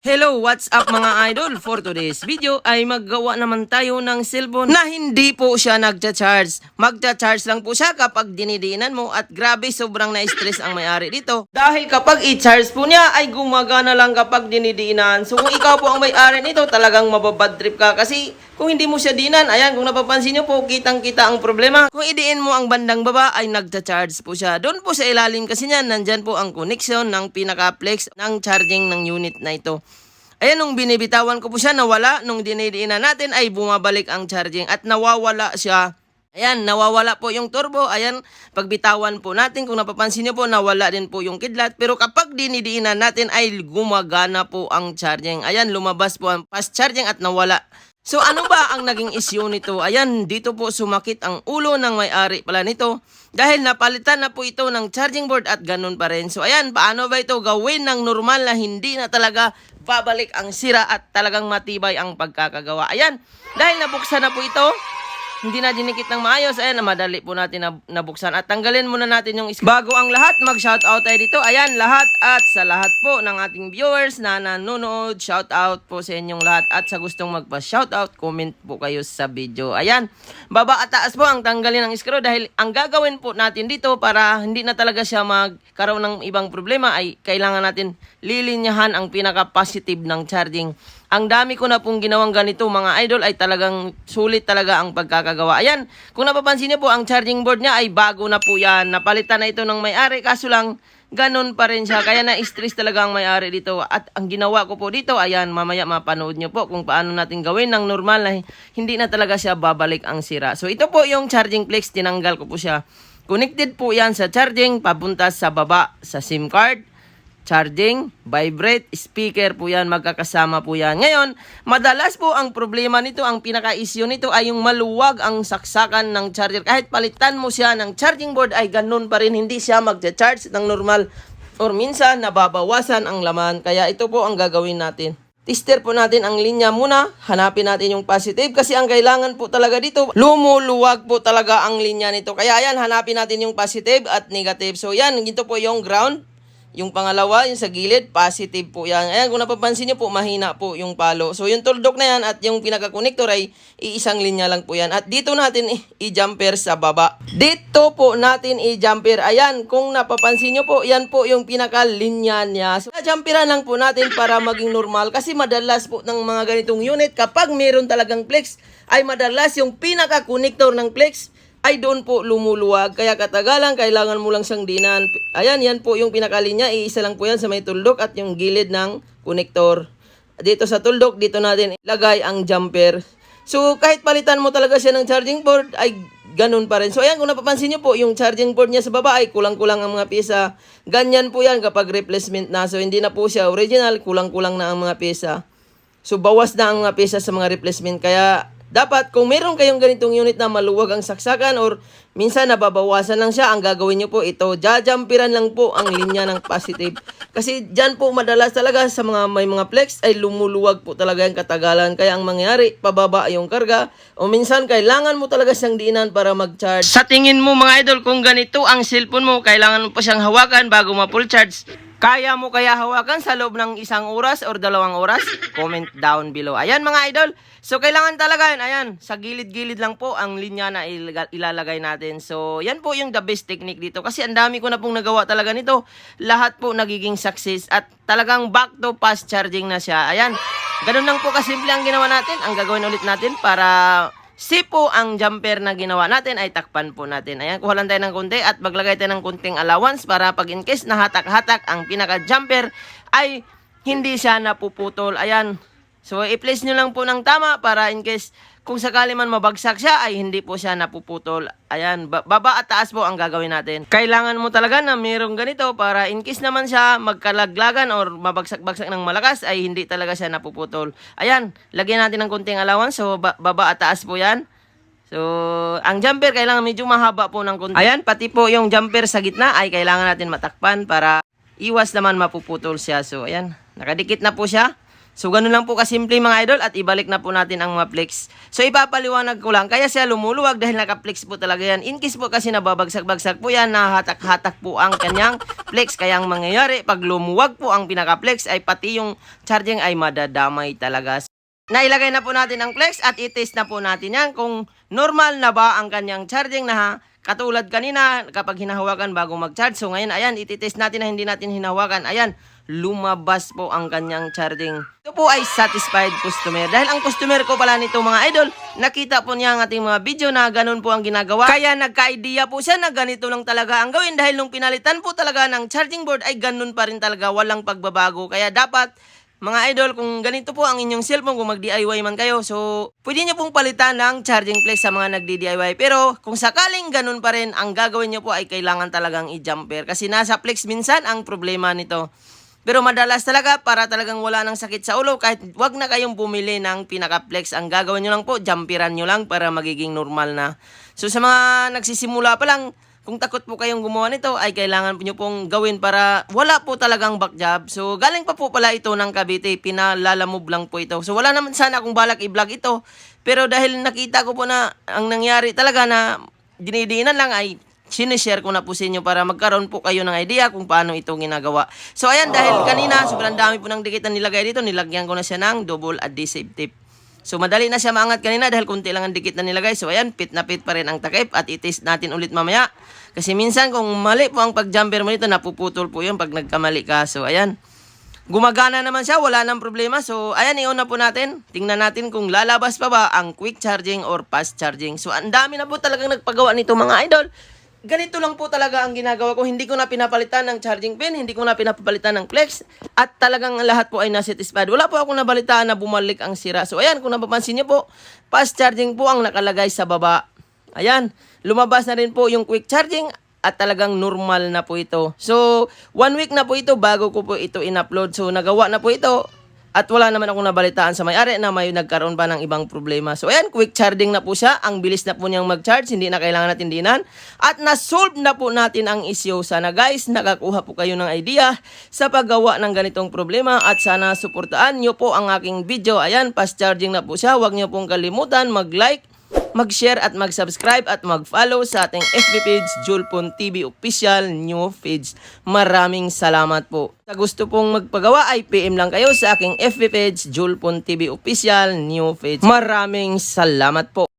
Hello, what's up mga idol? For today's video ay maggawa naman tayo ng cellphone na hindi po siya nagcha-charge. Magcha-charge lang po siya kapag dinidiinan mo at grabe sobrang na-stress ang may-ari dito. Dahil kapag i-charge po niya ay gumagana lang kapag dinidiinan. So kung ikaw po ang may-ari nito talagang mababad trip ka kasi kung hindi mo siya dinan, ayan kung napapansin nyo po kitang-kita ang problema. Kung idiin mo ang bandang baba ay nagcha-charge po siya. Doon po sa ilalim kasi niyan, nandyan po ang connection ng pinaka-flex ng charging ng unit na ito. Ayan, nung binibitawan ko po siya, nawala. Nung dinidiinan natin, ay bumabalik ang charging at nawawala siya. Ayan, nawawala po yung turbo. Ayan, pagbitawan po natin, kung napapansin niyo po, nawala din po yung kidlat. Pero kapag dinidiinan natin, ay gumagana po ang charging. Ayan, lumabas po ang fast charging at nawala. So ano ba ang naging issue nito? Ayan, dito po sumakit ang ulo ng may-ari pala nito dahil napalitan na po ito ng charging board at ganun pa rin. So ayan, paano ba ito gawin ng normal na hindi na talaga babalik ang sira at talagang matibay ang pagkakagawa? Ayan, dahil nabuksan na po ito, hindi na dinikit ng maayos. Ayan, madali po natin na, nabuksan. At tanggalin muna natin yung screw. Bago ang lahat, mag-shoutout tayo dito. Ayan, lahat at sa lahat po ng ating viewers na nanonood, shoutout po sa inyong lahat. At sa gustong magpa-shoutout, comment po kayo sa video. Ayan, baba at taas po ang tanggalin ng screw dahil ang gagawin po natin dito para hindi na talaga siya magkaroon ng ibang problema ay kailangan natin lilinyahan ang pinaka-positive ng charging. Ang dami ko na pong ginawang ganito mga idol ay talagang sulit talaga ang pagkakagawa. Ayan, kung napapansin niyo po ang charging board niya ay bago na po yan. Napalitan na ito ng may-ari kaso lang ganun pa rin siya. Kaya na-stress talaga ang may-ari dito. At ang ginawa ko po dito, ayan, mamaya mapanood niyo po kung paano natin gawin ng normal na hindi na talaga siya babalik ang sira. So ito po yung charging flex, tinanggal ko po siya. Connected po yan sa charging, papunta sa baba sa SIM card charging, vibrate, speaker po yan, magkakasama po yan. Ngayon, madalas po ang problema nito, ang pinaka-issue nito ay yung maluwag ang saksakan ng charger. Kahit palitan mo siya ng charging board ay ganun pa rin, hindi siya magcha-charge ng normal. Or minsan, nababawasan ang laman. Kaya ito po ang gagawin natin. Tester po natin ang linya muna. Hanapin natin yung positive kasi ang kailangan po talaga dito, lumuluwag po talaga ang linya nito. Kaya yan, hanapin natin yung positive at negative. So yan, ito po yung ground. Yung pangalawa, yung sa gilid, positive po yan. Ayan, kung napapansin nyo po, mahina po yung palo. So, yung tuldok na yan at yung pinaka-connector ay iisang linya lang po yan. At dito natin i-jumper sa baba. Dito po natin i-jumper. Ayan, kung napapansin nyo po, yan po yung pinaka-linya niya. So, jumperan lang po natin para maging normal. Kasi madalas po ng mga ganitong unit, kapag meron talagang flex, ay madalas yung pinaka-connector ng flex ay doon po lumuluwag. Kaya katagalan, kailangan mo lang siyang dinan. Ayan, yan po yung pinakalinya. Iisa lang po yan sa may tuldok at yung gilid ng konektor. Dito sa tuldok, dito natin ilagay ang jumper. So, kahit palitan mo talaga siya ng charging board, ay ganun pa rin. So, ayan, kung napapansin nyo po, yung charging board niya sa baba ay kulang-kulang ang mga pyesa. Ganyan po yan kapag replacement na. So, hindi na po siya original, kulang-kulang na ang mga pyesa. So, bawas na ang mga pyesa sa mga replacement. Kaya, dapat kung meron kayong ganitong unit na maluwag ang saksakan or minsan nababawasan lang siya, ang gagawin nyo po ito, jajampiran lang po ang linya ng positive. Kasi dyan po madalas talaga sa mga may mga flex ay lumuluwag po talaga yung katagalan. Kaya ang mangyari, pababa yung karga o minsan kailangan mo talaga siyang diinan para mag-charge. Sa tingin mo mga idol, kung ganito ang cellphone mo, kailangan mo pa siyang hawakan bago ma-full charge. Kaya mo kaya hawakan sa loob ng isang oras or dalawang oras? Comment down below. Ayan mga idol. So kailangan talaga yun. Ayan, sa gilid-gilid lang po ang linya na ilalagay natin. So yan po yung the best technique dito. Kasi ang dami ko na pong nagawa talaga nito. Lahat po nagiging success at talagang back to fast charging na siya. Ayan. Ganun lang po kasimple ang ginawa natin. Ang gagawin ulit natin para Si po ang jumper na ginawa natin ay takpan po natin. Ayan, kuha lang tayo ng konti at maglagay tayo ng konting allowance para pag in case nahatak-hatak ang pinaka-jumper ay hindi siya napuputol. Ayan. So, i-place nyo lang po ng tama para in case kung sakali man mabagsak siya ay hindi po siya napuputol. Ayan, ba- baba at taas po ang gagawin natin. Kailangan mo talaga na mayroong ganito para in case naman siya magkalaglagan or mabagsak-bagsak ng malakas ay hindi talaga siya napuputol. Ayan, lagyan natin ng konting allowance. So, ba- baba at taas po yan. So, ang jumper kailangan medyo mahaba po ng konti. Ayan, pati po yung jumper sa gitna ay kailangan natin matakpan para iwas naman mapuputol siya. So, ayan, nakadikit na po siya. So, ganun lang po kasimple mga idol at ibalik na po natin ang mga flex. So, ipapaliwanag ko lang. Kaya siya lumuluwag dahil naka-flex po talaga yan. In case po kasi nababagsak-bagsak po yan, nahatak-hatak po ang kanyang flex. Kaya ang mangyayari, pag lumuwag po ang pinaka-flex, ay pati yung charging ay madadamay talaga. Nailagay na po natin ang flex at itest na po natin yan kung normal na ba ang kanyang charging na ha. Katulad kanina, kapag hinahawakan bago mag-charge. So ngayon, ayan, ititest natin na hindi natin hinahawakan. Ayan, lumabas po ang kanyang charging. Ito po ay satisfied customer. Dahil ang customer ko pala nito mga idol, nakita po niya ang ating mga video na ganun po ang ginagawa. Kaya nagka-idea po siya na ganito lang talaga ang gawin. Dahil nung pinalitan po talaga ng charging board ay ganun pa rin talaga, walang pagbabago. Kaya dapat mga idol, kung ganito po ang inyong cellphone, kung mag-DIY man kayo, so pwede nyo pong palitan ng charging place sa mga nagdi-DIY. Pero kung sakaling ganun pa rin, ang gagawin nyo po ay kailangan talagang i-jumper. Kasi nasa flex minsan ang problema nito. Pero madalas talaga, para talagang wala ng sakit sa ulo, kahit wag na kayong bumili ng pinaka-flex. Ang gagawin nyo lang po, jumperan nyo lang para magiging normal na. So sa mga nagsisimula pa lang, kung takot po kayong gumawa nito, ay kailangan nyo pong gawin para wala po talagang back job. So, galing pa po pala ito ng Cavite, pinalalamove lang po ito. So, wala naman sana akong balak i-vlog ito. Pero dahil nakita ko po na ang nangyari talaga na dinidiinan lang ay sinishare ko na po sa inyo para magkaroon po kayo ng idea kung paano ito ginagawa. So, ayan, dahil kanina, sobrang dami po ng dikit na nilagay dito, nilagyan ko na siya ng double adhesive tape. So, madali na siya maangat kanina dahil kunti lang ang dikit na nilagay. So, ayan, pit na pit pa rin ang takip at itest natin ulit mamaya. Kasi minsan kung mali po ang pag-jumper mo nito, napuputol po yun pag nagkamali ka. So, ayan. Gumagana naman siya, wala nang problema. So, ayan, iuna po natin. Tingnan natin kung lalabas pa ba ang quick charging or fast charging. So, ang dami na po talagang nagpagawa nito mga idol. Ganito lang po talaga ang ginagawa ko. Hindi ko na pinapalitan ng charging pin, hindi ko na pinapalitan ng flex, at talagang lahat po ay nasatisfied. Wala po akong nabalitaan na bumalik ang sira. So ayan, kung napapansin niyo po, fast charging po ang nakalagay sa baba. Ayan, lumabas na rin po yung quick charging at talagang normal na po ito. So, one week na po ito bago ko po ito in-upload. So, nagawa na po ito. At wala naman akong nabalitaan sa may-ari na may nagkaroon pa ng ibang problema. So, ayan, quick charging na po siya. Ang bilis na po niyang mag-charge. Hindi na kailangan natin dinan. At na-solve na po natin ang issue. Sana guys, nakakuha po kayo ng idea sa paggawa ng ganitong problema. At sana suportaan niyo po ang aking video. Ayan, fast charging na po siya. Huwag niyo pong kalimutan mag-like, mag-share at mag-subscribe at mag-follow sa ating FB page, Julpon TV Official New Page. Maraming salamat po. Sa gusto pong magpagawa ay PM lang kayo sa aking FB page, Julpon TV Official New Page. Maraming salamat po.